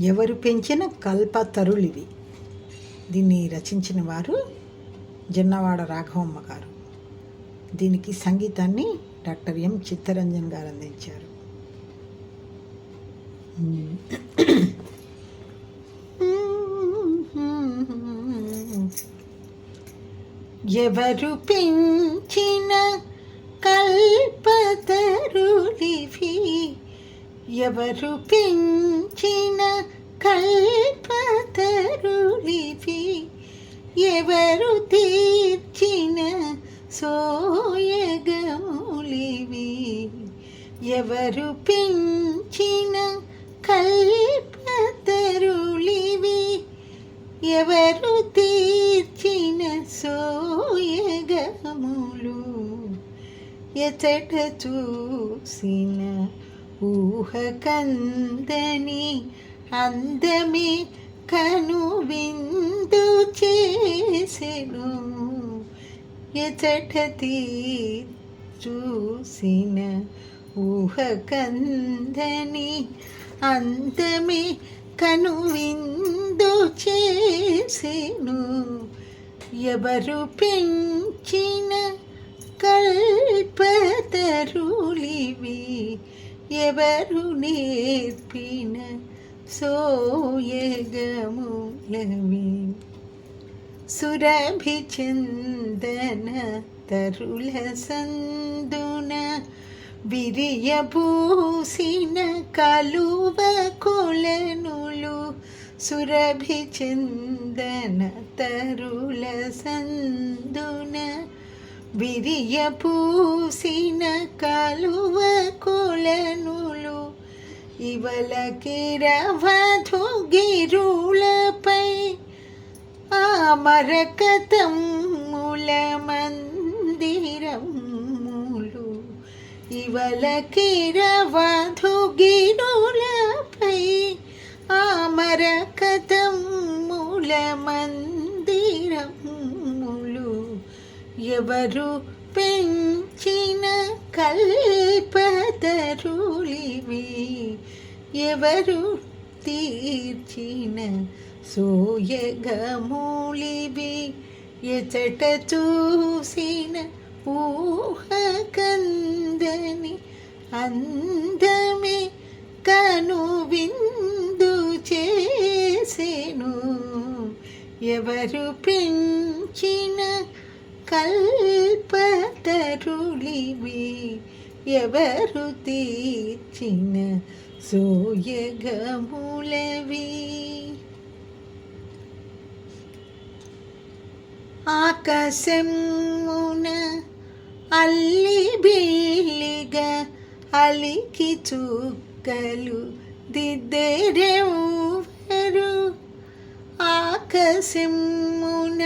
ఎవరు పెంచిన కల్పతరులివి దీన్ని రచించిన వారు జొన్నవాడ రాఘవమ్మ గారు. దీనికి సంగీతాన్ని డాక్టర్ ఎం చిత్తరంజన్ గారు అందించారు. ఎవరు పెంచిన కల్పతరులివి? ఎవరు పెంచిన కల్పతరులివి ఎవరు తీర్చిన సోయగములివి? ఎవరు పెంచిన కల్పతరులివి? ఎవరు తీర్చిన సోయగములు? ఎచట చూసిన ఊహ కందని అందమే కను విందు చేసెను. ఎచటతి చూసిన ఊహ కందని అందమే కను విందు చేసెను. ఎవరు పెంచిన కల్పతరు ఎవరు నేర్పిన సోయగములవి సురభి చందన తరుల సందున విరియబూసిన కలువ కొలనులు సురభి చందన తరుల సందున విరియపూసిన కలువ కొలనులు ఇవలకిరవధు గిరులపై ఆమరకతముల మరకతమ్ముల మందిరములు ఇవలకిరవధు గిరులపై ఆమరకతముల మందిరములు ఎవరు పెంచిన కల్పతరులివి ఎవరు తీర్చిన సోయగమూలివి ఎచట చూసిన ఊహ కందని అందమే కను విందు చేసెను. ఎవరు పెంచిన కల్పతరులివి? ఎవరు తీర్చిన సోయగములవి. ఆకాశమున అల్లి బిల్లిగా అలికి చుక్కలు దిద్దెరెవరు ఆకాశమున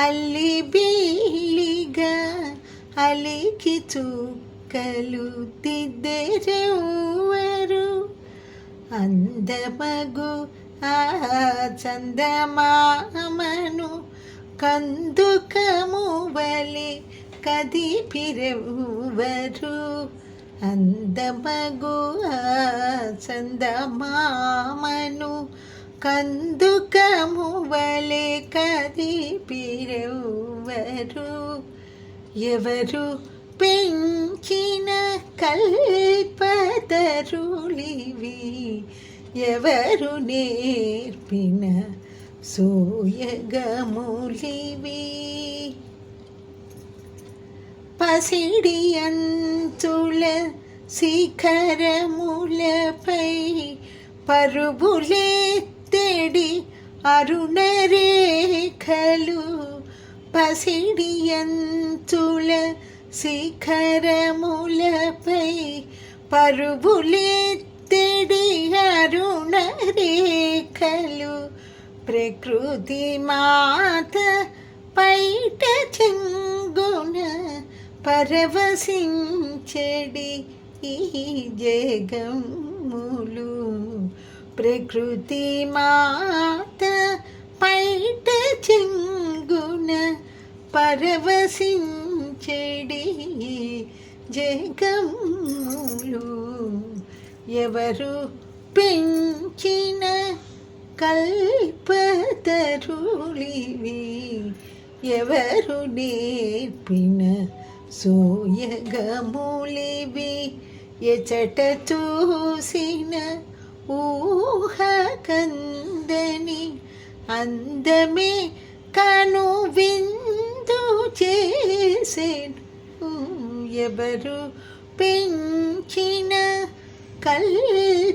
అల్లి బిల్లిగా అలికి చుక్కలు దిద్దెరెవరు అందమగు ఆ చందమామను కందుకము వలి కదిపిరెవరు అందమగు ఆ చందమామను కందుకము వలె కదిపిరెవరు ఎవరు పెంచిన కల్పతరులివి ఎవరు నేర్పిన సోయగములివి పసిడి అంచుల శిఖరములపై పరుగులెత్తెడి అరుణరేఖలు పసిడి అంచుల శిఖరములపై పరుగులెత్తడి అరుణ రేఖలు ప్రకృతి మాత పైట చెంగున పరవశించడి ఈ జగములు. ప్రకృతి మాత పైట చెంగున పరవశించ చెడి జగములు ఎవరు పెంచిన కల్పతరులివి? ఎవరు నేర్పిన సూయగములివి? ఎచట చూసిన ఊహ కందని అందమే కను విందు చేసెను. ఎవరు పెంచిన కల్పతరులివి?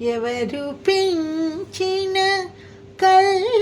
ఎవరు పెంచిన కల్పతరులివి?